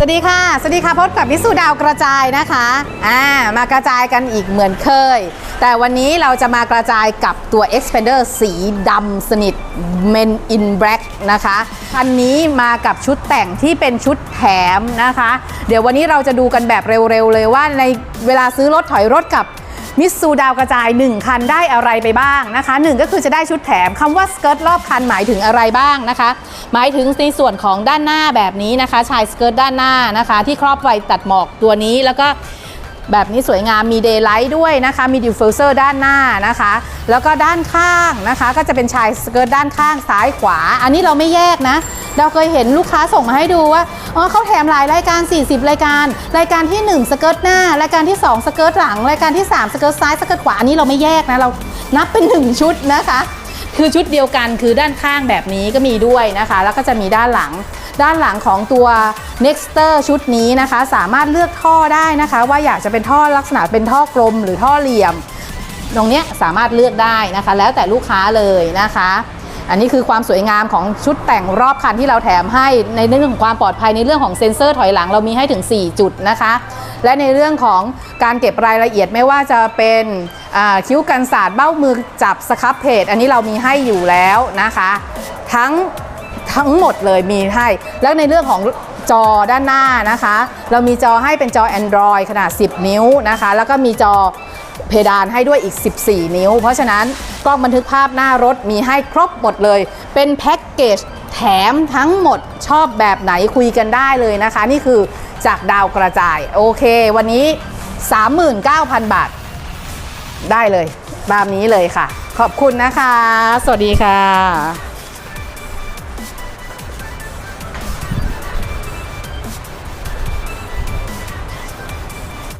สวัสดีค่ะ สวัสดีค่ะพบกับพิสูดาวกระจายนะคะ อ่า มากระจายกันอีกเหมือนเคย แต่วันนี้เราจะมากระจายกับตัว Expander สีดำสนิท Men in Black นะคะคันนี้มากับชุดแต่งที่เป็นชุดแถมนะคะ เดี๋ยววันนี้เราจะดูกันแบบเร็วๆเลยว่าในเวลาซื้อรถถอยรถกับมิสซูดาวกระจาย 1 คันได้อะไรไปบ้างนะคะ 1 ก็คือจะได้ชุดแถมคำว่าสเกิร์ตรอบคันหมายถึงอะไรบ้างนะคะ หมายถึงในส่วนของด้านหน้าแบบนี้นะคะ ชายสเกิร์ตด้านหน้านะคะ ที่ครอบไฟตัดหมอกตัวนี้แล้วก็แบบนี้สวยงามมีเดย์ไลท์ด้วยนะคะ มีดิฟฟิวเซอร์ด้านหน้านะคะ แล้วก็ด้านข้างนะคะ ก็จะเป็นชายสเกิร์ตด้านข้างซ้ายขวา อันนี้เราไม่แยกนะ เราเคยเห็นลูกค้าส่งมาให้ดูว่าอ๋อเขาแถมหลายรายการ 40 รายการ รายการที่ 1 สเกิร์ตหน้า รายการที่ 2 สเกิร์ตหลัง รายการที่ 3 สเกิร์ตซ้ายสเกิร์ตขวาอันนี้เราไม่แยกนะเรานับเป็น 1 ชุดนะคะ คือชุดเดียวกันคือด้านข้างแบบนี้ก็มีด้วยนะคะ แล้วก็จะมีด้านหลัง ด้านหลังของตัว Nexter ชุดนี้นะคะ สามารถเลือกท่อได้นะคะ ว่าอยากจะเป็นท่อลักษณะเป็นท่อกลมหรือท่อเหลี่ยม ตรงนี้สามารถเลือกได้นะคะ แล้วแต่ลูกค้าเลยนะคะ อันนี้คือความสวยงามของชุดแต่งรอบคันที่เราแถมให้ในเรื่องของความปลอดภัยในเรื่องของเซ็นเซอร์ถอยหลังเรามีให้ถึง 4 จุดนะคะ และในเรื่องของการเก็บรายละเอียดไม่ว่าจะเป็นคิ้วกันศาสตร์เบ้ามือจับสครับเพจอันนี้เรามีให้อยู่แล้วนะคะ ทั้งทั้งหมดเลยมีให้ แล้วในเรื่องของจอด้านหน้านะคะ เรามีจอให้เป็นจอ Android ขนาด 10 นิ้วนะคะ แล้วก็มีจอเพดานให้ด้วยอีก 14 นิ้ว เพราะฉะนั้นกล้องบันทึกภาพหน้ารถมีให้ครบหมดเลย เป็นแพ็กเกจแถมทั้งหมดชอบแบบไหนคุยกันได้เลยนะคะ นี่คือจากดาวกระจาย โอเค วันนี้ 39,000 บาท ได้เลยตามนี้เลยค่ะ ขอบคุณนะคะ สวัสดีค่ะ